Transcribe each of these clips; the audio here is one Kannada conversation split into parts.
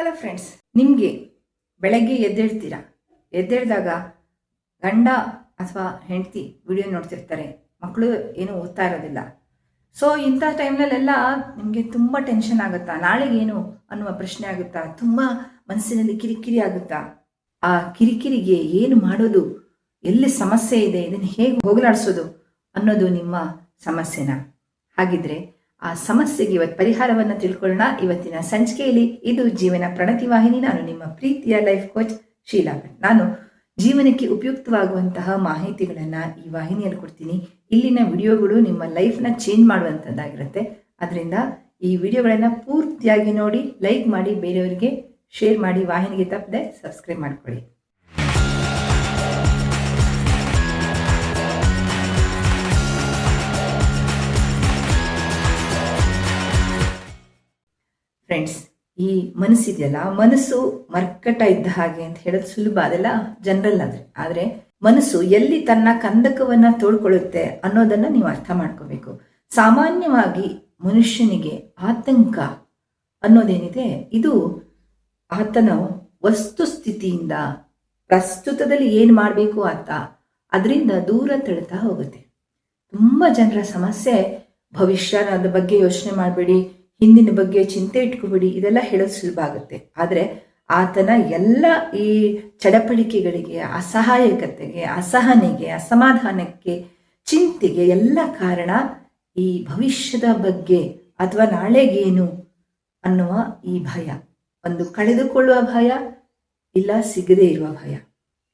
ಹಲೋ ಫ್ರೆಂಡ್ಸ್ ನಿಮಗೆ ಬೆಳಗ್ಗೆ ಎದ್ದೇಳ್ತೀರಾ? ಎದ್ದೇಳಿದಾಗ ಗಂಡ ಅಥವಾ ಹೆಂಡತಿ ವಿಡಿಯೋ ನೋಡ್ತಿರ್ತಾರೆ. ಮಕ್ಕಳು ಏನೂ ಓದ್ತಾ ಇರೋದಿಲ್ಲ. ಸೊ ಇಂಥ ಟೈಮ್ನಲ್ಲೆಲ್ಲ ನಿಮಗೆ ತುಂಬ ಟೆನ್ಷನ್ ಆಗುತ್ತಾ? ನಾಳೆಗೇನು ಅನ್ನುವ ಪ್ರಶ್ನೆ ಆಗುತ್ತಾ? ತುಂಬ ಮನಸ್ಸಿನಲ್ಲಿ ಕಿರಿಕಿರಿ ಆಗುತ್ತಾ? ಆ ಕಿರಿಕಿರಿಗೆ ಏನು ಮಾಡೋದು? ಎಲ್ಲಿ ಸಮಸ್ಯೆ ಇದೆ? ಇದನ್ನು ಹೇಗೆ ಹೋಗಲಾಡಿಸೋದು ಅನ್ನೋದು ನಿಮ್ಮ ಸಮಸ್ಯೆನ? ಹಾಗಿದ್ರೆ ಆ ಸಮಸ್ಯೆಗೆ ಇವತ್ತು ಪರಿಹಾರವನ್ನು ತಿಳ್ಕೊಳ್ಳೋಣ. ಇವತ್ತಿನ ಸಂಚಿಕೆಯಲ್ಲಿ ಇದು ಜೀವನ ಪ್ರಣತಿ ವಾಹಿನಿ. ನಾನು ನಿಮ್ಮ ಪ್ರೀತಿಯ ಲೈಫ್ ಕೋಚ್ ಶೀಲಾ ನಾನು ಜೀವನಕ್ಕೆ ಉಪಯುಕ್ತವಾಗುವಂತಹ ಮಾಹಿತಿಗಳನ್ನು ಈ ವಾಹಿನಿಯಲ್ಲಿ ಕೊಡ್ತೀನಿ. ಇಲ್ಲಿನ ವಿಡಿಯೋಗಳು ನಿಮ್ಮ ಲೈಫ್ನ ಚೇಂಜ್ ಮಾಡುವಂಥದ್ದಾಗಿರುತ್ತೆ ಅದರಿಂದ ಈ ವಿಡಿಯೋಗಳನ್ನು ಪೂರ್ತಿಯಾಗಿ ನೋಡಿ, ಲೈಕ್ ಮಾಡಿ, ಬೇರೆಯವರಿಗೆ ಶೇರ್ ಮಾಡಿ, ವಾಹಿನಿಗೆ ತಪ್ಪದೆ ಸಬ್ಸ್ಕ್ರೈಬ್ ಮಾಡ್ಕೊಳ್ಳಿ. ಈ ಮನಸ್ಸಿದೆಯಲ್ಲ, ಮನಸ್ಸು ಮರ್ಕಟ ಇದ್ದ ಹಾಗೆ ಅಂತ ಹೇಳೋದು ಸುಲಭ ಅದೆಲ್ಲ ಜನರಲ್ ಆದ್ರೆ. ಆದರೆ ಮನಸ್ಸು ಎಲ್ಲಿ ತನ್ನ ಕಂದಕವನ್ನ ತೋಡ್ಕೊಳ್ಳುತ್ತೆ ಅನ್ನೋದನ್ನ ನೀವು ಅರ್ಥ ಮಾಡ್ಕೋಬೇಕು. ಸಾಮಾನ್ಯವಾಗಿ ಮನುಷ್ಯನಿಗೆ ಆತಂಕ ಅನ್ನೋದೇನಿದೆ, ಇದು ಆತನ ವಸ್ತುಸ್ಥಿತಿಯಿಂದ ಪ್ರಸ್ತುತದಲ್ಲಿ ಏನು ಮಾಡಬೇಕು ಅಂತ ಅದರಿಂದ ದೂರ ತಳ್ತಾ ಹೋಗುತ್ತೆ. ತುಂಬ ಜನರ ಸಮಸ್ಯೆ ಭವಿಷ್ಯದ ಬಗ್ಗೆ ಯೋಚನೆ ಮಾಡಬೇಡಿ ಹಿಂದಿನ ಬಗ್ಗೆ ಚಿಂತೆ ಇಟ್ಕೋಬೇಡಿ, ಇದೆಲ್ಲ ಹೇಳೋದು ಸುಲಭ ಆಗುತ್ತೆ. ಆದರೆ ಆತನ ಎಲ್ಲ ಈ ಚಡಪಡಿಕೆಗಳಿಗೆ, ಅಸಹಾಯಕತೆಗೆ, ಅಸಹನೆಗೆ, ಅಸಮಾಧಾನಕ್ಕೆ, ಚಿಂತೆಗೆ ಎಲ್ಲ ಕಾರಣ ಈ ಭವಿಷ್ಯದ ಬಗ್ಗೆ ಅಥವಾ ನಾಳೆಗೇನು ಅನ್ನುವ ಈ ಭಯ. ಒಂದು ಕಳೆದುಕೊಳ್ಳುವ ಭಯ ಇಲ್ಲ, ಸಿಗದೇ ಇರುವ ಭಯ.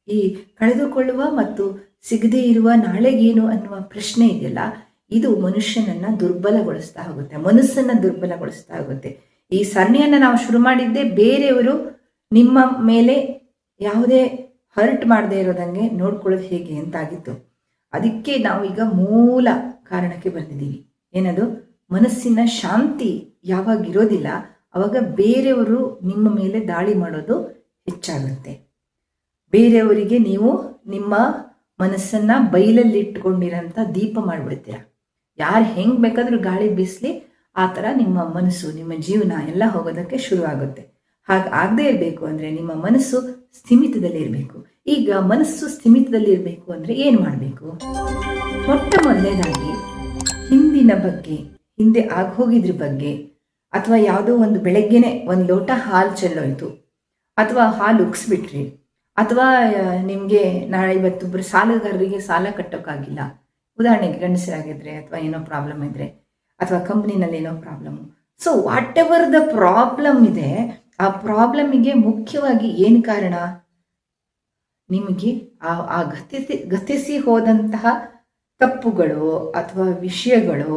ಈ ಕಳೆದುಕೊಳ್ಳುವ ಮತ್ತು ಸಿಗದೇ ಇರುವ ನಾಳೆಗೇನು ಅನ್ನುವ ಪ್ರಶ್ನೆ ಇದೆಯಲ್ಲ ಇದು ಮನುಷ್ಯನನ್ನ ದುರ್ಬಲಗೊಳಿಸ್ತಾ ಹೋಗುತ್ತೆ, ಮನಸ್ಸನ್ನ ದುರ್ಬಲಗೊಳಿಸ್ತಾ ಹೋಗುತ್ತೆ. ಈ ಸರಣಿಯನ್ನ ನಾವು ಶುರು ಮಾಡಿದ್ದೆ ಬೇರೆಯವರು ನಿಮ್ಮ ಮೇಲೆ ಯಾವುದೇ ಹರ್ಟ್ ಮಾಡದೇ ಇರೋದಂಗೆ ನೋಡ್ಕೊಳ್ಳೋದು ಹೇಗೆ ಅಂತಾಗಿತ್ತು. ಅದಕ್ಕೆ ನಾವು ಈಗ ಮೂಲ ಕಾರಣಕ್ಕೆ ಬಂದಿದ್ದೀವಿ. ಏನದು? ಮನಸ್ಸಿನ ಶಾಂತಿ ಯಾವಾಗ ಇರೋದಿಲ್ಲ ಅವಾಗ ಬೇರೆಯವರು ನಿಮ್ಮ ಮೇಲೆ ದಾಳಿ ಮಾಡೋದು ಹೆಚ್ಚಾಗುತ್ತೆ. ಬೇರೆಯವರಿಗೆ ನೀವು ನಿಮ್ಮ ಮನಸ್ಸನ್ನ ಬೈಲಲ್ಲಿಟ್ಕೊಂಡಿರೋಂಥ ದೀಪ ಮಾಡಿಬಿಡ್ತೀರ? ಯಾರು ಹೆಂಗೆ ಬೇಕಾದರೂ ಗಾಳಿ ಬೀಸಲಿ ಆ ಥರ ನಿಮ್ಮ ಮನಸ್ಸು, ನಿಮ್ಮ ಜೀವನ ಎಲ್ಲ ಹೋಗೋದಕ್ಕೆ ಶುರುವಾಗುತ್ತೆ. ಹಾಗೆ ಆಗದೇ ಇರಬೇಕು ಅಂದರೆ ನಿಮ್ಮ ಮನಸ್ಸು ಸ್ಥಿಮಿತದಲ್ಲಿ ಇರಬೇಕು. ಈಗ ಮನಸ್ಸು ಸ್ಥಿಮಿತದಲ್ಲಿ ಇರಬೇಕು ಅಂದರೆ ಏನು ಮಾಡಬೇಕು? ಮೊಟ್ಟ ಮೊದಲನೇದಾಗಿ ಹಿಂದಿನ ಬಗ್ಗೆ, ಹಿಂದೆ ಹೋಗಿದ್ರ ಬಗ್ಗೆ, ಅಥವಾ ಯಾವುದೋ ಒಂದು ಬೆಳಗ್ಗೆನೆ ಒಂದು ಲೋಟ ಹಾಲು ಚೆಲ್ಲೋಯ್ತು, ಅಥವಾ ಹಾಲು ಉಗ್ಸ್ಬಿಟ್ರಿ, ಅಥವಾ ನಿಮಗೆ ನಾಳೆ ಇವತ್ತೊಬ್ಬರು ಸಾಲಗಾರರಿಗೆ ಸಾಲ ಕಟ್ಟೋಕ್ಕಾಗಿಲ್ಲ ಉದಾಹರಣೆಗೆ ಗಂಡಸರಾಗಿದ್ರೆ ಅಥವಾ ಏನೋ ಪ್ರಾಬ್ಲಮ್ ಇದ್ರೆ ಅಥವಾ ಕಂಪ್ನಿನಲ್ಲಿ ಏನೋ problem so whatever the problem ಇದೆ, ಆ ಪ್ರಾಬ್ಲಮ್ಗೆ ಮುಖ್ಯವಾಗಿ ಏನು ಕಾರಣ? ನಿಮಗೆ ಆ ಆ ಗತಿಸಿ ಗತಿಸಿ ಹೋದಂತಹ ತಪ್ಪುಗಳು ಅಥವಾ ವಿಷಯಗಳು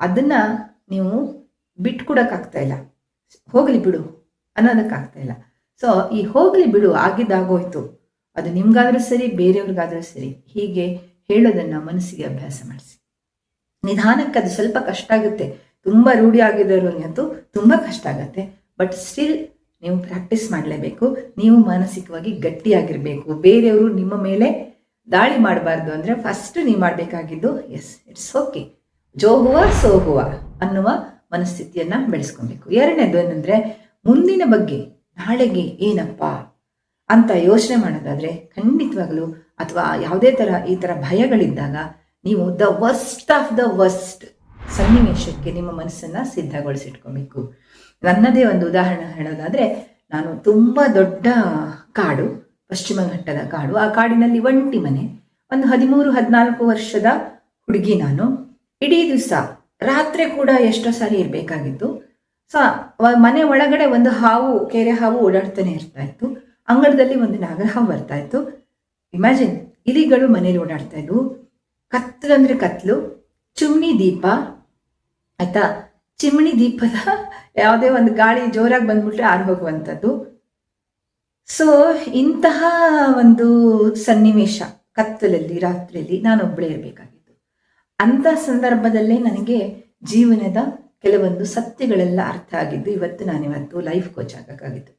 ಅದನ್ನ ನೀವು ಬಿಟ್ಕೊಡಕ್ಕಾಗ್ತಾ ಇಲ್ಲ. ಹೋಗಲಿ ಬಿಡು ಅನ್ನೋದಕ್ಕಾಗ್ತಾ ಇಲ್ಲ. ಸೊ ಈ ಹೋಗಲಿ ಬಿಡು ಆಗಿದ್ದಾಗೋಯ್ತು. ಅದು ನಿಮ್ಗಾದ್ರೂ ಸರಿ, ಬೇರೆಯವ್ರಿಗಾದ್ರೂ ಸರಿ. ಹೀಗೆ ಹೇಳೋದನ್ನ ಮನಸ್ಸಿಗೆ ಅಭ್ಯಾಸ ಮಾಡಿಸಿ. ನಿಧಾನಕ್ಕೆ ಅದು ಸ್ವಲ್ಪ ಕಷ್ಟ ಆಗುತ್ತೆ. ತುಂಬ ರೂಢಿ ಆಗಿದ್ದವ್ರಿಗಂತೂ ತುಂಬ ಕಷ್ಟ ಆಗುತ್ತೆ. ಬಟ್ ಸ್ಟಿಲ್ ನೀವು ಪ್ರಾಕ್ಟೀಸ್ ಮಾಡಲೇಬೇಕು. ನೀವು ಮಾನಸಿಕವಾಗಿ ಗಟ್ಟಿಯಾಗಿರಬೇಕು. ಬೇರೆಯವರು ನಿಮ್ಮ ಮೇಲೆ ದಾಳಿ ಮಾಡಬಾರ್ದು ಅಂದರೆ ಫಸ್ಟ್ ನೀವು ಮಾಡಬೇಕಾಗಿದ್ದು ಎಸ್ ಇಟ್ಸ್ ಓಕೆ ಜೋ ಹುವ ಸೋ ಹುವ ಅನ್ನುವ ಮನಸ್ಥಿತಿಯನ್ನು ಬೆಳೆಸ್ಕೊಬೇಕು. ಎರಡನೇದು ಏನಂದರೆ ಮುಂದಿನ ಬಗ್ಗೆ ನಾಳೆಗೆ ಏನಪ್ಪ ಅಂತ ಯೋಚನೆ ಮಾಡೋದಾದರೆ ಖಂಡಿತವಾಗಲೂ ಅಥವಾ ಯಾವುದೇ ಥರ ಈ ಥರ ಭಯಗಳಿದ್ದಾಗ ನೀವು the worst of the worst ಸನ್ನಿವೇಶಕ್ಕೆ ನಿಮ್ಮ ಮನಸ್ಸನ್ನು ಸಿದ್ಧಗೊಳಿಸಿಟ್ಕೊಬೇಕು. ನನ್ನದೇ ಒಂದು ಉದಾಹರಣೆ ಹೇಳೋದಾದರೆ ನಾನು ತುಂಬ ದೊಡ್ಡ ಕಾಡು, ಪಶ್ಚಿಮ ಘಟ್ಟದ ಕಾಡು. ಆ ಕಾಡಿನಲ್ಲಿ ಒಂಟಿ ಮನೆ, ಒಂದು ಹದಿಮೂರು, ಹದಿನಾಲ್ಕು ವರ್ಷದ ಹುಡುಗಿ ನಾನು. ಇಡೀ ದಿವಸ, ರಾತ್ರಿ ಕೂಡ ಎಷ್ಟೋ ಸಾರಿ ಇರಬೇಕಾಗಿತ್ತು. ಸೊ ಮನೆ ಒಳಗಡೆ ಒಂದು ಹಾವು, ಕೆರೆ ಹಾವು ಓಡಾಡ್ತಾನೆ ಇರ್ತಾ ಇತ್ತು. ಅಂಗಳದಲ್ಲಿ ಒಂದು ನಾಗರಹ ಬರ್ತಾ ಇತ್ತು ಇಮ್ಯಾಜಿನ್ ಇಲಿಗಳು ಮನೇಲಿ ಓಡಾಡ್ತಾ ಇದ್ವು. ಕತ್ತಲು ಅಂದ್ರೆ ಕತ್ಲು, ಚಿಮ್ನಿ ದೀಪ, ಆಯ್ತಾ? ಚಿಮ್ನಿ ದೀಪದ ಯಾವುದೇ ಒಂದು ಗಾಳಿ ಜೋರಾಗಿ ಬಂದ್ಬಿಟ್ರೆ ಆರು ಹೋಗುವಂಥದ್ದು. ಸೊ ಇಂತಹ ಒಂದು ಸನ್ನಿವೇಶ ಕತ್ತಲಲ್ಲಿ, ರಾತ್ರಿಯಲ್ಲಿ ನಾನು ಒಬ್ಬಳೇ ಇರಬೇಕಾಗಿತ್ತು. ಅಂಥ ಸಂದರ್ಭದಲ್ಲೇ ನನಗೆ ಜೀವನದ ಕೆಲವೊಂದು ಸತ್ಯಗಳೆಲ್ಲ ಅರ್ಥ ಆಗಿದ್ದು ಇವತ್ತು ನಾನಿವತ್ತು ಲೈಫ್ ಕೋಚ್ ಆಗೋಕ್ಕಾಗಿತ್ತು.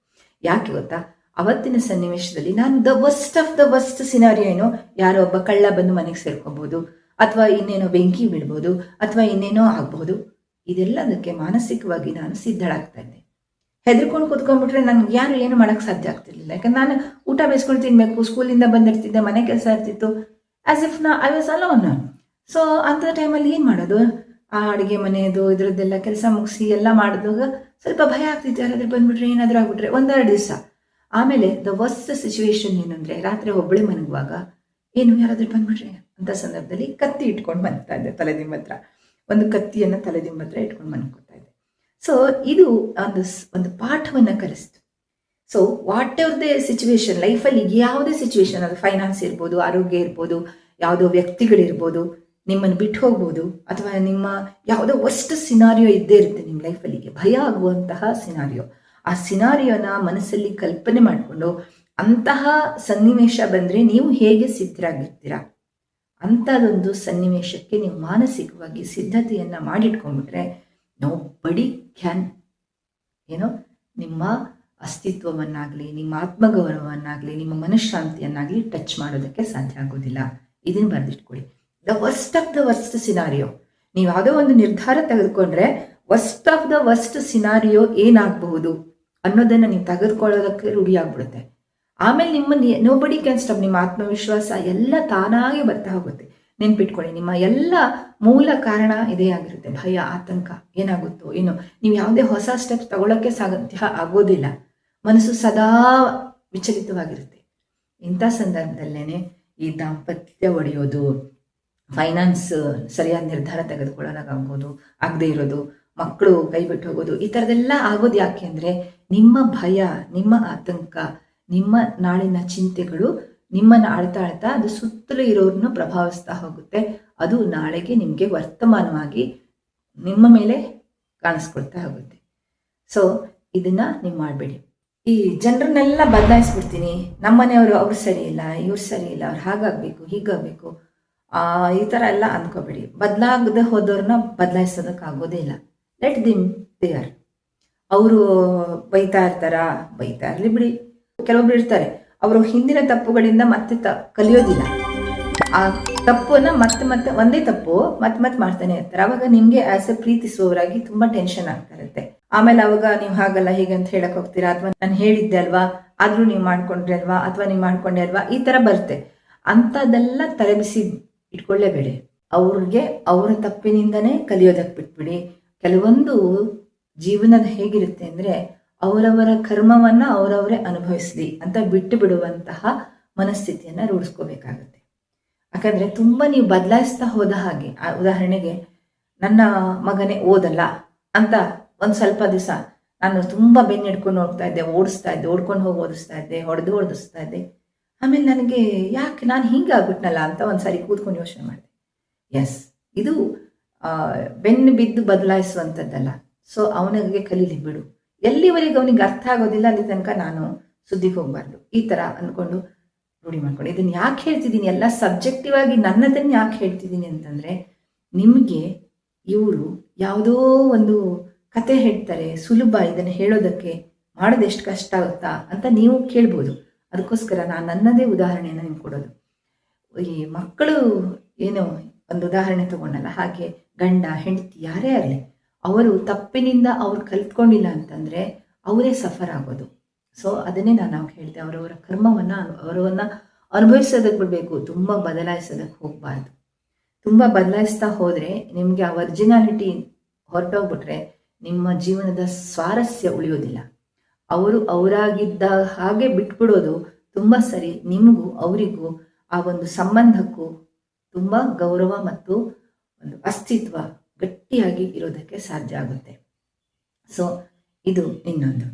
ಯಾಕೆ ಗೊತ್ತಾ? ಅವತ್ತಿನ ಸನ್ನಿವೇಶದಲ್ಲಿ ನಾನು the worst of the worst scenario ಏನೋ ಯಾರೋ ಒಬ್ಬ ಕಳ್ಳ ಬಂದು ಮನೆಗೆ ಸೇರ್ಕೋಬಹುದು ಅಥವಾ ಇನ್ನೇನೋ ಬೆಂಕಿ ಬಿಡ್ಬೋದು ಅಥವಾ ಇನ್ನೇನೋ ಆಗ್ಬಹುದು ಇದೆಲ್ಲದಕ್ಕೆ ಮಾನಸಿಕವಾಗಿ ನಾನು ಸಿದ್ಧಳಾಗ್ತಾ ಇದ್ದೆ. ಹೆದರ್ಕೊಂಡು ಕುತ್ಕೊಂಡ್ಬಿಟ್ರೆ ನನ್ಗೆ ಯಾರು ಏನು ಮಾಡೋಕ್ಕೆ ಸಾಧ್ಯ ಆಗ್ತಿರ್ಲಿಲ್ಲ. ಯಾಕಂದ್ರೆ ನಾನು ಊಟ ಬೇಯಿಸ್ಕೊಂಡು ತಿನ್ಬೇಕು, ಸ್ಕೂಲಿಂದ ಬಂದಿರ್ತಿದ್ದೆ, ಮನೆ ಕೆಲಸ ಇರ್ತಿತ್ತು ಆಸ್ ಇಫ್ ನಾ ಐ ವಾಸ್ ಅಲೋನ್ ಸೊ ಅಂಥ ಟೈಮಲ್ಲಿ ಏನು ಮಾಡೋದು? ಆ ಅಡುಗೆ ಮನೆಯದು, ಇದ್ರದ್ದೆಲ್ಲ ಕೆಲಸ ಮುಗಿಸಿ, ಎಲ್ಲ ಮಾಡಿದಾಗ ಸ್ವಲ್ಪ ಭಯ ಆಗ್ತಿತ್ತು. ಯಾರಾದ್ರೂ ಬಂದ್ಬಿಟ್ರೆ, ಏನಾದರೂ ಆಗ್ಬಿಟ್ರೆ, ಒಂದೆರಡು ದಿವಸ. ಆಮೇಲೆ ದ ವರ್ಸ್ಟ್ ಸಿಚುವೇಶನ್ ಏನಂದರೆ ರಾತ್ರಿ ಒಬ್ಬಳೆ ಮನಗುವಾಗ, ಏನು ಯಾರಾದರೂ ಬಂದ್ಬಿಟ್ರೆ ಅಂತ ಸಂದರ್ಭದಲ್ಲಿ ಕತ್ತಿ ಇಟ್ಕೊಂಡು ಮನ್ತಾ ಇದ್ದೆ ತಲೆದಿಂಬ ಹತ್ರ ಒಂದು ಕತ್ತಿಯನ್ನು ತಲೆದಿಂಬ ಹತ್ರ ಇಟ್ಕೊಂಡು ಮನ್ಕೋತಾ ಇದ್ದೆ. ಸೊ ಇದು ಒಂದು ಒಂದು ಪಾಠವನ್ನು ಕಲಿಸ್ತು. So whatever they situation ಲೈಫಲ್ಲಿ ಯಾವುದೇ ಸಿಚುವೇಶನ್ ಅದು ಫೈನಾನ್ಸ್ ಇರ್ಬೋದು, ಆರೋಗ್ಯ ಇರ್ಬೋದು, ಯಾವುದೋ ವ್ಯಕ್ತಿಗಳಿರ್ಬೋದು, ನಿಮ್ಮನ್ನು ಬಿಟ್ಟು ಹೋಗ್ಬೋದು, ಅಥವಾ ನಿಮ್ಮ ಯಾವುದೋ ವರ್ಸ್ಟ್ ಸಿನಾರಿಯೋ ಇದ್ದೇ ಇರುತ್ತೆ ನಿಮ್ಮ ಲೈಫಲ್ಲಿ ಭಯ ಆಗುವಂತಹ ಸಿನಾರಿಯೋ ಆ ಸಿನಾರಿಯೋನ ಮನಸ್ಸಲ್ಲಿ ಕಲ್ಪನೆ ಮಾಡಿಕೊಂಡು ಅಂತಹ ಸನ್ನಿವೇಶ ಬಂದರೆ ನೀವು ಹೇಗೆ ಸಿದ್ಧರಾಗಿರ್ತೀರಾ? ಅಂಥದ್ದೊಂದು ಸನ್ನಿವೇಶಕ್ಕೆ ನೀವು ಮಾನಸಿಕವಾಗಿ ಸಿದ್ಧತೆಯನ್ನು ಮಾಡಿಟ್ಕೊಂಡ್ಬಿಟ್ರೆ ನೋ ಬಡಿ ಕ್ಯಾನ್ ಏನೋ ನಿಮ್ಮ ಅಸ್ತಿತ್ವವನ್ನಾಗಲಿ, ನಿಮ್ಮ ಆತ್ಮಗೌರವವನ್ನಾಗಲಿ, ನಿಮ್ಮ ಮನಃಶಾಂತಿಯನ್ನಾಗಲಿ ಟಚ್ ಮಾಡೋದಕ್ಕೆ ಸಾಧ್ಯ ಆಗೋದಿಲ್ಲ. ಇದನ್ನು ಬರೆದಿಟ್ಕೊಳ್ಳಿ. The worst of the worst scenario. ನೀವು ಯಾವುದೋ ಒಂದು ನಿರ್ಧಾರ ತೆಗೆದುಕೊಂಡ್ರೆ worst of the worst scenario ಏನಾಗಬಹುದು? ಅನ್ನೋದನ್ನು ನೀವು ತೆಗೆದುಕೊಳ್ಳೋದಕ್ಕೆ ರೂಢಿಯಾಗ್ಬಿಡುತ್ತೆ ಆಮೇಲೆ ನಿಮ್ಮ ನೋಬಡಿ ಕ್ಯಾನ್ ಸ್ಟಾಪ್ ನಿಮ್ಮ ಆತ್ಮವಿಶ್ವಾಸ ಎಲ್ಲ ತಾನಾಗೆ ಬರ್ತಾ ಹೋಗುತ್ತೆ. ನೆನ್ಪಿಟ್ಕೊಳ್ಳಿ, ನಿಮ್ಮ ಎಲ್ಲ ಮೂಲ ಕಾರಣ ಇದೇ ಆಗಿರುತ್ತೆ. ಭಯ, ಆತಂಕ, ಏನಾಗುತ್ತೋ ಏನು. ನೀವು ಯಾವುದೇ ಹೊಸ ಸ್ಟೆಪ್ಸ್ ತಗೊಳ್ಳೋಕ್ಕೆ ಸಾಧ್ಯ ಆಗೋದಿಲ್ಲ. ಮನಸ್ಸು ಸದಾ ವಿಚಲಿತವಾಗಿರುತ್ತೆ. ಇಂಥ ಸಂದರ್ಭದಲ್ಲೇ ಈ ದಾಂಪತ್ಯ ಒಡೆಯೋದು ಫೈನಾನ್ಸ್ ಸರಿಯಾದ ನಿರ್ಧಾರ ತೆಗೆದುಕೊಳ್ಳೋದಾಗ್ಬೋದು, ಆಗದೇ ಇರೋದು ಮಕ್ಕಳು ಕೈ ಬಿಟ್ಟು ಹೋಗೋದು. ಈ ಥರದ್ದೆಲ್ಲ ಆಗೋದು ಯಾಕೆ ಅಂದರೆ ನಿಮ್ಮ ಭಯ, ನಿಮ್ಮ ಆತಂಕ, ನಿಮ್ಮ ನಾಳಿನ ಚಿಂತೆಗಳು ನಿಮ್ಮನ್ನು ಆಳ್ತಾ ಆಳ್ತಾ ಅದು ಸುತ್ತಲೂ ಇರೋರನ್ನು ಪ್ರಭಾವಿಸ್ತಾ ಹೋಗುತ್ತೆ. ಅದು ನಾಳೆಗೆ ನಿಮಗೆ ವರ್ತಮಾನವಾಗಿ ನಿಮ್ಮ ಮೇಲೆ ಕಾಣಿಸ್ಕೊಳ್ತಾ ಹೋಗುತ್ತೆ. ಸೊ ಇದನ್ನ ನೀವು ಮಾಡಬೇಡಿ. ಈ ಜನರನ್ನೆಲ್ಲ ಬದಲಾಯಿಸ್ಬಿಡ್ತೀನಿ. ನಮ್ಮನೆಯವರು ಅವ್ರು ಸರಿ ಇಲ್ಲ, ಇವ್ರು ಸರಿ ಇಲ್ಲ, ಅವ್ರು ಹಾಗಾಗಬೇಕು, ಹೀಗಾಗಬೇಕು ಈ ಥರ ಎಲ್ಲ ಅಂದ್ಕೋಬೇಡಿ. ಬದಲಾಗದೆ ಹೋದವ್ರನ್ನ ಬದಲಾಯಿಸೋದಕ್ಕಾಗೋದೇ ಇಲ್ಲ. ಲೆಟ್ ದಿಮ್ ದೇರ್ ಅವರು ಬೈತಾ ಇರ್ತಾರಾ? ಬೈತಾ ಇರಲಿ ಬಿಡಿ. ಕೆಲವೊಬ್ರು ಇರ್ತಾರೆ. ಅವರು ಹಿಂದಿನ ತಪ್ಪುಗಳಿಂದ ಮತ್ತೆ ತ ಕಲಿಯೋದಿಲ್ಲ. ಆ ತಪ್ಪನ್ನ ಮತ್ತೆ ಮತ್ತೆ ಒಂದೇ ತಪ್ಪು ಮತ್ತೆ ಮತ್ತೆ ಮಾಡ್ತಾನೆ ಇರ್ತಾರೆ. ಅವಾಗ ನಿಮ್ಗೆ ಆಸ್ ಎ ಪ್ರೀತಿಸುವವರಾಗಿ ತುಂಬಾ ಟೆನ್ಷನ್ ಆಗ್ತಾ ಇರುತ್ತೆ. ಆಮೇಲೆ ಅವಾಗ ನೀವು ಹಾಗಲ್ಲ, ಹೀಗೆ ಅಂತ ಹೇಳಕ್ ಹೋಗ್ತೀರಾ? ಅಥವಾ ನಾನು ಹೇಳಿದ್ದೆ ಅಲ್ವಾ? ಆದ್ರೂ ನೀವು ಮಾಡ್ಕೊಂಡ್ರಿ ಅಲ್ವಾ? ಅಥವಾ ನೀವು ಮಾಡ್ಕೊಂಡೆ ಅಲ್ವಾ? ಈ ತರ ಬರುತ್ತೆ. ಅಂಥದ್ದೆಲ್ಲ ತಲೆಬಿಸಿ ಇಟ್ಕೊಳ್ಳೇಬೇಡಿ. ಅವ್ರಿಗೆ ಅವರ ತಪ್ಪಿನಿಂದನೇ ಕಲಿಯೋದಕ್ಕೆ ಬಿಟ್ಬಿಡಿ. ಕೆಲವೊಂದು ಜೀವನದ ಹೇಗಿರುತ್ತೆ ಅಂದ್ರೆ ಅವರವರ ಕರ್ಮವನ್ನ ಅವರವರೇ ಅನುಭವಿಸಲಿ ಅಂತ ಬಿಟ್ಟು ಬಿಡುವಂತಹ ಮನಸ್ಥಿತಿಯನ್ನ ರೂಢಿಸ್ಕೋಬೇಕಾಗುತ್ತೆ. ಯಾಕಂದರೆ ತುಂಬಾ ನೀವು ಬದಲಾಯಿಸ್ತಾ ಹೋದ ಹಾಗೆ ಉದಾಹರಣೆಗೆ ನನ್ನ ಮಗನೇ ಓದಲ್ಲ ಅಂತ ಒಂದು ಸ್ವಲ್ಪ ದಿವಸ ನಾನು ತುಂಬಾ ಬೆನ್ನಿಡ್ಕೊಂಡು ಹೋಗ್ತಾ ಇದ್ದೆ, ಓಡಿಸ್ತಾ ಇದ್ದೆ, ಓಡ್ಕೊಂಡು ಹೋಗಿ ಓದಿಸ್ತಾ ಇದ್ದೆ, ಹೊಡೆದು ಓಡಿಸ್ತಾ ಇದ್ದೆ. ಆಮೇಲೆ ನನಗೆ ಯಾಕೆ ನಾನು ಹಿಂಗೆ ಆಗ್ಬಿಟ್ನಲ್ಲ ಅಂತ ಒಂದ್ಸಾರಿ ಕೂತ್ಕೊಂಡು ಯೋಚನೆ ಮಾಡಿದೆ. ಎಸ್ ಇದು ಬೆನ್ನು ಬಿದ್ದು ಬದಲಾಯಿಸುವಂಥದ್ದಲ್ಲ. ಸೊ ಅವನಿಗೆ ಕಲೀಲಿ ಬಿಡು. ಎಲ್ಲಿವರೆಗೆ ಅವನಿಗೆ ಅರ್ಥ ಆಗೋದಿಲ್ಲ, ಅಲ್ಲಿ ತನಕ ನಾನು ಸುದ್ದಿಗೆ ಹೋಗಬಾರ್ದು. ಈ ಥರ ಅಂದ್ಕೊಂಡು ರೂಢಿ ಮಾಡ್ಕೊಂಡು. ಇದನ್ನು ಯಾಕೆ ಹೇಳ್ತಿದ್ದೀನಿ? ಎಲ್ಲ ಸಬ್ಜೆಕ್ಟಿವ್ ಆಗಿ ನನ್ನದನ್ನು ಯಾಕೆ ಹೇಳ್ತಿದ್ದೀನಿ ಅಂತಂದರೆ, ನಿಮಗೆ ಇವರು ಯಾವುದೋ ಒಂದು ಕತೆ ಹೇಳ್ತಾರೆ, ಸುಲಭ ಇದನ್ನು ಹೇಳೋದಕ್ಕೆ ಮಾಡೋದೆಷ್ಟು ಕಷ್ಟ ಆಗುತ್ತಾ ಅಂತ ನೀವು ಕೇಳ್ಬೋದು. ಅದಕ್ಕೋಸ್ಕರ ನಾನು ನನ್ನದೇ ಉದಾಹರಣೆಯನ್ನು ನಿಮ್ಗೆ ಕೊಡೋದು. ಈ ಮಕ್ಕಳು ಏನು ಒಂದು ಉದಾಹರಣೆ ತಗೊಂಡಲ್ಲ, ಹಾಗೆ ಗಂಡ, ಹೆಂಡತಿ ಯಾರೇ ಆಗಲಿ, ಅವರು ತಪ್ಪಿನಿಂದ ಅವ್ರು ಕಲ್ತ್ಕೊಂಡಿಲ್ಲ ಅಂತಂದರೆ ಅವರೇ ಸಫರ್ ಆಗೋದು. ಸೊ ಅದನ್ನೇ ನಾನು ಅವ್ರು ಹೇಳ್ತೆ ಅವರವರ ಕರ್ಮವನ್ನು, ಅವರವನ್ನು ಅನುಭವಿಸೋದಕ್ಕೆ ಬಿಡಬೇಕು, ತುಂಬ ಬದಲಾಯಿಸೋದಕ್ಕೆ ಹೋಗಬಾರ್ದು. ತುಂಬ ಬದಲಾಯಿಸ್ತಾ ಹೋದರೆ ನಿಮಗೆ ಆ ಒರ್ಜಿನಾಲಿಟಿ ಹೊರಟೋಗ್ಬಿಟ್ರೆ ನಿಮ್ಮ ಜೀವನದ ಸ್ವಾರಸ್ಯ ಉಳಿಯೋದಿಲ್ಲ. ಅವರು ಅವರಾಗಿದ್ದ ಹಾಗೆ ಬಿಟ್ಬಿಡೋದು ತುಂಬ ಸರಿ ನಿಮಗೂ, ಅವರಿಗೂ ಆ ಒಂದು ಸಂಬಂಧಕ್ಕೂ ತುಂಬ ಗೌರವ ಮತ್ತು ಒಂದು ಅಸ್ತಿತ್ವ ಗಟ್ಟಿಯಾಗಿ ಇರೋದಕ್ಕೆ ಸಾಧ್ಯ ಆಗುತ್ತೆ. ಸೊ ಇದು ಇನ್ನೊಂದು.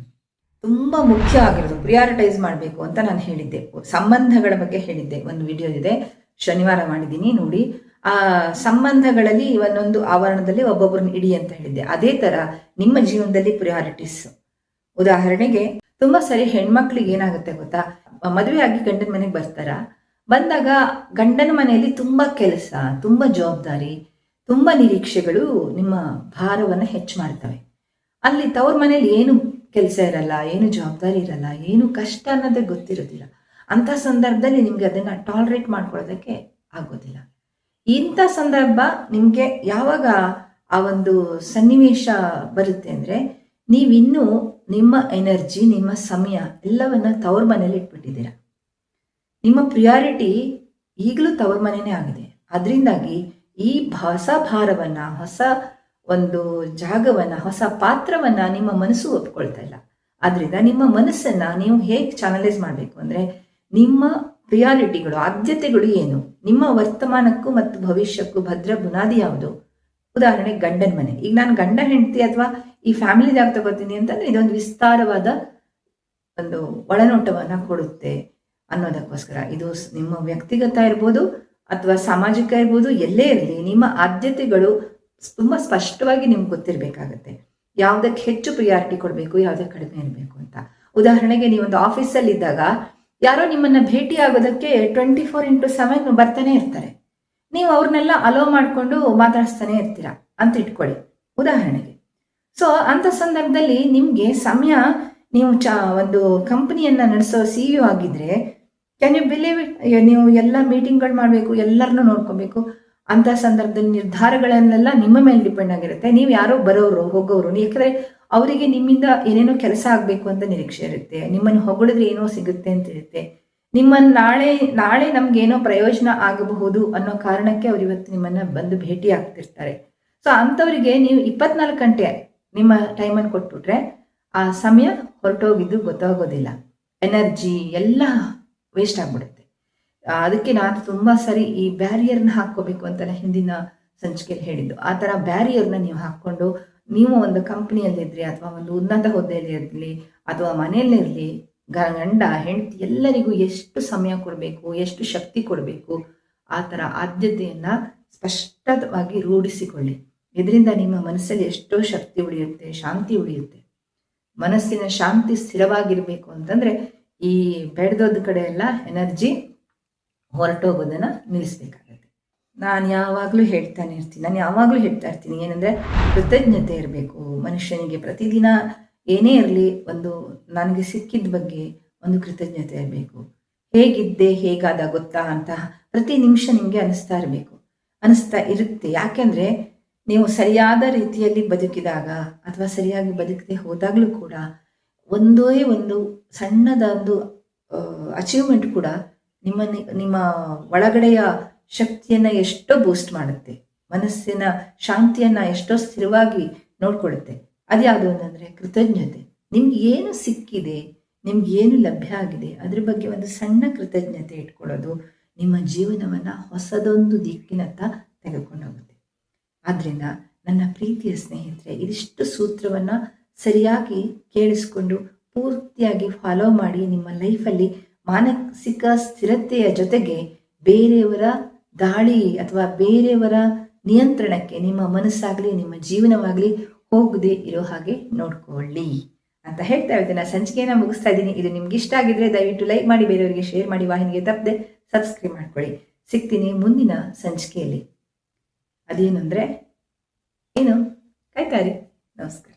ತುಂಬ ಮುಖ್ಯ ಆಗಿರೋದು ಪ್ರಿಯಾರಿಟೈಸ್ ಮಾಡಬೇಕು ಅಂತ ನಾನು ಹೇಳಿದ್ದೆ. ಸಂಬಂಧಗಳ ಬಗ್ಗೆ ಹೇಳಿದ್ದೆ. ಒಂದು ವಿಡಿಯೋ ಇದೆ, ಶನಿವಾರ ಮಾಡಿದ್ದೀನಿ, ನೋಡಿ. ಆ ಸಂಬಂಧಗಳಲ್ಲಿ ಒಂದೊಂದು ಆವರಣದಲ್ಲಿ ಒಬ್ಬೊಬ್ಬರನ್ನ ಇಡಿ ಅಂತ ಹೇಳಿದ್ದೆ. ಅದೇ ಥರ ನಿಮ್ಮ ಜೀವನದಲ್ಲಿ ಪ್ರಿಯಾರಿಟೀಸ್ ಉದಾಹರಣೆಗೆ, ತುಂಬಾ ಸರಿ ಹೆಣ್ಮಕ್ಳಿಗೆ ಏನಾಗುತ್ತೆ ಗೊತ್ತಾ? ಮದುವೆ ಆಗಿ ಗಂಡನ ಮನೆಗೆ ಬರ್ತಾರ? ಬಂದಾಗ ಗಂಡನ ಮನೆಯಲ್ಲಿ ತುಂಬ ಕೆಲಸ, ತುಂಬ ಜವಾಬ್ದಾರಿ, ತುಂಬ ನಿರೀಕ್ಷೆಗಳು ನಿಮ್ಮ ಭಾರವನ್ನು ಹೆಚ್ಚು ಮಾಡ್ತವೆ. ಅಲ್ಲಿ ತವ್ರ ಮನೇಲಿ ಏನು ಕೆಲಸ ಇರಲ್ಲ, ಏನು ಜವಾಬ್ದಾರಿ ಇರಲ್ಲ, ಏನು ಕಷ್ಟ ಅನ್ನೋದೇ ಗೊತ್ತಿರೋದಿಲ್ಲ. ಅಂಥ ಸಂದರ್ಭದಲ್ಲಿ ನಿಮ್ಗೆ ಅದನ್ನು ಟಾಲರೇಟ್ ಮಾಡ್ಕೊಳ್ಳೋದಕ್ಕೆ ಆಗೋದಿಲ್ಲ. ಇಂಥ ಸಂದರ್ಭ ನಿಮಗೆ ಯಾವಾಗ ಆ ಒಂದು ಸನ್ನಿವೇಶ ಬರುತ್ತೆ ಅಂದರೆ ನೀವಿನ್ನೂ ನಿಮ್ಮ ಎನರ್ಜಿ ನಿಮ್ಮ ಸಮಯ ಎಲ್ಲವನ್ನ ತವ್ರ ಮನೇಲಿ ಇಟ್ಬಿಟ್ಟಿದ್ದೀರಾ. ನಿಮ್ಮ ಪ್ರಿಯಾರಿಟಿ ಈಗಲೂ ತವರ ಮನೆಯೇ ಆಗಿದೆ. ಅದರಿಂದಾಗಿ ಈ ಹೊಸ ಭಾರವನ್ನು, ಹೊಸ ಒಂದು ಜಾಗವನ್ನು, ಹೊಸ ಪಾತ್ರವನ್ನು ನಿಮ್ಮ ಮನಸ್ಸು ಒಪ್ಕೊಳ್ತಾ ಇಲ್ಲ. ಆದ್ದರಿಂದ ನಿಮ್ಮ ಮನಸ್ಸನ್ನು ನೀವು ಹೇಗೆ ಚಾನಲೈಸ್ ಮಾಡಬೇಕು ಅಂದರೆ ನಿಮ್ಮ ಪ್ರಿಯಾರಿಟಿಗಳು ಆದ್ಯತೆಗಳು ಏನು? ನಿಮ್ಮ ವರ್ತಮಾನಕ್ಕೂ ಮತ್ತು ಭವಿಷ್ಯಕ್ಕೂ ಭದ್ರ ಬುನಾದಿ ಯಾವುದು? ಉದಾಹರಣೆ ಗಂಡನ ಮನೆ. ಈಗ ನಾನು ಗಂಡ, ಹೆಂಡತಿ ಅಥವಾ ಈ ಫ್ಯಾಮಿಲಿದಾಗ ತಗೋತೀನಿ ಅಂತಂದ್ರೆ ಇದೊಂದು ವಿಸ್ತಾರವಾದ ಒಂದು ಒಳನೋಟವನ್ನು ಕೊಡುತ್ತೆ. ಅನ್ನೋದಕ್ಕೋಸ್ಕರ. ಇದು ನಿಮ್ಮ ವ್ಯಕ್ತಿಗತ ಇರ್ಬೋದು ಅಥವಾ ಸಾಮಾಜಿಕ ಇರ್ಬೋದು, ಎಲ್ಲೇ ಇರಲಿ, ನಿಮ್ಮ ಆದ್ಯತೆಗಳು ತುಂಬ ಸ್ಪಷ್ಟವಾಗಿ ನಿಮ್ಗೆ ಗೊತ್ತಿರಬೇಕಾಗತ್ತೆ. ಯಾವುದಕ್ಕೆ ಹೆಚ್ಚು ಪ್ರಿಯಾರಿಟಿ ಕೊಡಬೇಕು ಯಾವುದಕ್ಕೆ ಕಡಿಮೆ ಇರಬೇಕು ಅಂತ. ಉದಾಹರಣೆಗೆ ನೀವೊಂದು ಆಫೀಸಲ್ಲಿ ಇದ್ದಾಗ ಯಾರೋ ನಿಮ್ಮನ್ನ ಭೇಟಿ ಆಗೋದಕ್ಕೆ ಟ್ವೆಂಟಿ ಫೋರ್ ಇಂಟು ಸೆವೆನ್ ಬರ್ತಾನೆ ಇರ್ತಾರೆ. ನೀವು ಅವ್ರನ್ನೆಲ್ಲ ಅಲೋ ಮಾಡಿಕೊಂಡು ಮಾತಾಡಿಸ್ತಾನೆ ಇರ್ತೀರಾ? ಅಂತ ಇಟ್ಕೊಳ್ಳಿ. ಉದಾಹರಣೆಗೆ. ಸೊ ಅಂಥ ಸಂದರ್ಭದಲ್ಲಿ ನಿಮಗೆ ಸಮಯ ನೀವು ಚ, ಒಂದು ಕಂಪನಿಯನ್ನ ನಡೆಸೋ ಸಿ ಇ ಆಗಿದ್ರೆ ಕ್ಯಾನ್ ಯು ಬಿಲೀವ್ ಇಟ್ ನೀವು ಎಲ್ಲ ಮೀಟಿಂಗ್ಗಳು ಮಾಡಬೇಕು ಎಲ್ಲರನ್ನೂ ನೋಡ್ಕೋಬೇಕು. ಅಂಥ ಸಂದರ್ಭದಲ್ಲಿ ನಿರ್ಧಾರಗಳನ್ನೆಲ್ಲ ನಿಮ್ಮ ಮೇಲೆ ಡಿಪೆಂಡ್ ಆಗಿರುತ್ತೆ. ನೀವು ಯಾರೋ ಬರೋರು, ಹೋಗೋರು ಯಾಕಂದ್ರೆ ಅವರಿಗೆ ನಿಮ್ಮಿಂದ ಏನೇನೋ ಕೆಲಸ ಆಗಬೇಕು ಅಂತ ನಿರೀಕ್ಷೆ ಇರುತ್ತೆ. ನಿಮ್ಮನ್ನು ಹೊಗಳಿದ್ರೆ ಏನೋ ಸಿಗುತ್ತೆ ಅಂತ ಇರುತ್ತೆ. ನಿಮ್ಮನ್ನು ನಾಳೆ ನಾಳೆ ನಮ್ಗೆ ಏನೋ ಪ್ರಯೋಜನ ಆಗಬಹುದು ಅನ್ನೋ ಕಾರಣಕ್ಕೆ ಅವ್ರು ಇವತ್ತು ನಿಮ್ಮನ್ನ ಬಂದು ಭೇಟಿ ಆಗ್ತಿರ್ತಾರೆ. ಸೊ ಅಂಥವರಿಗೆ ನೀವು ಇಪ್ಪತ್ನಾಲ್ಕು ಗಂಟೆ ನಿಮ್ಮ ಟೈಮನ್ನು ಕೊಟ್ಬಿಟ್ರೆ ಆ ಸಮಯ ಹೊರಟೋಗಿದ್ದು ಗೊತ್ತಾಗೋದಿಲ್ಲ. ಎನರ್ಜಿ ಎಲ್ಲ ವೇಸ್ಟ್ ಆಗ್ಬಿಡುತ್ತೆ. ಅದಕ್ಕೆ ನಾನು ತುಂಬಾ ಸರಿ ಈ ಬ್ಯಾರಿಯರ್ನ ಹಾಕ್ಕೋಬೇಕು ಅಂತ ಹಿಂದಿನ ಸಂಚಿಕೆಯಲ್ಲಿ ಹೇಳಿದ್ದು. ಆ ಥರ ಬ್ಯಾರಿಯರ್ನ ನೀವು ಹಾಕ್ಕೊಂಡು ನೀವು ಒಂದು ಕಂಪ್ನಿಯಲ್ಲಿದ್ದರೆ ಅಥವಾ ಒಂದು ಉನ್ನತ ಹುದ್ದೆಯಲ್ಲಿ ಇರಲಿ ಅಥವಾ ಮನೆಯಲ್ಲಿರಲಿ ಗಂಡ, ಹೆಂಡತಿ ಎಲ್ಲರಿಗೂ ಎಷ್ಟು ಸಮಯ ಕೊಡಬೇಕು, ಎಷ್ಟು ಶಕ್ತಿ ಕೊಡಬೇಕು, ಆ ಥರ ಆದ್ಯತೆಯನ್ನ ಸ್ಪಷ್ಟವಾಗಿ ರೂಢಿಸಿಕೊಳ್ಳಿ. ಇದರಿಂದ ನಿಮ್ಮ ಮನಸ್ಸಲ್ಲಿ ಎಷ್ಟೋ ಶಕ್ತಿ ಉಳಿಯುತ್ತೆ, ಶಾಂತಿ ಉಳಿಯುತ್ತೆ. ಮನಸ್ಸಿನ ಶಾಂತಿ ಸ್ಥಿರವಾಗಿರಬೇಕು ಅಂತಂದ್ರೆ ಈ ಬೆಳೆದೋದ ಕಡೆ ಎಲ್ಲ ಎನರ್ಜಿ ಹೊರಟೋಗೋದನ್ನ ನಿಲ್ಲಿಸ್ಬೇಕಾಗತ್ತೆ. ನಾನು ಯಾವಾಗಲೂ ಹೇಳ್ತಾನೆ ಇರ್ತೀನಿ. ನಾನು ಯಾವಾಗಲೂ ಹೇಳ್ತಾ ಇರ್ತೀನಿ. ಏನಂದ್ರೆ ಕೃತಜ್ಞತೆ ಇರಬೇಕು. ಮನುಷ್ಯನಿಗೆ ಪ್ರತಿದಿನ ಏನೇ ಇರಲಿ ಒಂದು ನನಗೆ ಸಿಕ್ಕಿದ ಬಗ್ಗೆ ಒಂದು ಕೃತಜ್ಞತೆ ಇರಬೇಕು. ಹೇಗಿದ್ದೆ, ಹೇಗಾದ ಗೊತ್ತಾ ಅಂತ ಪ್ರತಿ ನಿಮಿಷ ನಿಮಗೆ ಅನಿಸ್ತಾ ಇರಬೇಕು. ಅನಿಸ್ತಾ ಇರುತ್ತೆ. ಯಾಕೆಂದ್ರೆ ನೀವು ಸರಿಯಾದ ರೀತಿಯಲ್ಲಿ ಬದುಕಿದಾಗ ಅಥವಾ ಸರಿಯಾಗಿ ಬದುಕದೆ ಹೋದಾಗಲೂ ಕೂಡ ಒಂದೇ ಒಂದು ಸಣ್ಣದ ಒಂದು ಅಚೀವ್ಮೆಂಟ್ ಕೂಡ ನಿಮ್ಮ ನಿಮ್ಮ ಒಳಗಡೆಯ ಶಕ್ತಿಯನ್ನ ಎಷ್ಟೋ ಬೂಸ್ಟ್ ಮಾಡುತ್ತೆ. ಮನಸ್ಸಿನ ಶಾಂತಿಯನ್ನ ಎಷ್ಟೋ ಸ್ಥಿರವಾಗಿ ನೋಡ್ಕೊಳ್ಳುತ್ತೆ ಅದ್ಯಾವುದು ಅಂತಂದ್ರೆ ಕೃತಜ್ಞತೆ. ನಿಮ್ಗೆ ಏನು ಸಿಕ್ಕಿದೆ, ನಿಮ್ಗೆ ಏನು ಲಭ್ಯ ಆಗಿದೆ, ಅದ್ರ ಬಗ್ಗೆ ಒಂದು ಸಣ್ಣ ಕೃತಜ್ಞತೆ ಇಟ್ಕೊಳ್ಳೋದು ನಿಮ್ಮ ಜೀವನವನ್ನ ಹೊಸದೊಂದು ದಿಕ್ಕಿನತ್ತ ತೆಗೆದುಕೊಂಡು ಹೋಗುತ್ತೆ. ಆದ್ರಿಂದ ನನ್ನ ಪ್ರೀತಿಯ ಸ್ನೇಹಿತರೆ, ಇದಿಷ್ಟು ಸೂತ್ರವನ್ನ ಸರಿಯಾಗಿ ಕೇಳಿಸ್ಕೊಂಡು ಪೂರ್ತಿಯಾಗಿ ಫಾಲೋ ಮಾಡಿ ನಿಮ್ಮ ಲೈಫಲ್ಲಿ ಮಾನಸಿಕ ಸ್ಥಿರತೆಯ ಜೊತೆಗೆ ಬೇರೆಯವರ ದಾಳಿ ಅಥವಾ ಬೇರೆಯವರ ನಿಯಂತ್ರಣಕ್ಕೆ ನಿಮ್ಮ ಮನಸ್ಸಾಗಲಿ, ನಿಮ್ಮ ಜೀವನವಾಗಲಿ ಹೋಗದೆ ಇರೋ ಹಾಗೆ ನೋಡ್ಕೊಳ್ಳಿ ಅಂತ ಹೇಳ್ತಾ ಇದ್ದೇನೆ ಸಂಚಿಕೆಯನ್ನ ಮುಗಿಸ್ತಾ ಇದ್ದೀನಿ. ಇದು ನಿಮ್ಗೆ ಇಷ್ಟ ಆಗಿದ್ರೆ ದಯವಿಟ್ಟು ಲೈಕ್ ಮಾಡಿ, ಬೇರೆಯವರಿಗೆ ಶೇರ್ ಮಾಡಿ, ವಾಹಿನಿಗೆ ತಪ್ಪದೆ ಸಬ್ಸ್ಕ್ರೈಬ್ ಮಾಡ್ಕೊಳ್ಳಿ. ಸಿಗ್ತೀನಿ ಮುಂದಿನ ಸಂಚಿಕೆಯಲ್ಲಿ. ಅದೇನು ಅಂದರೆ ಏನು ಕಾಯ್ತಾರಿ ನಮಸ್ಕಾರ.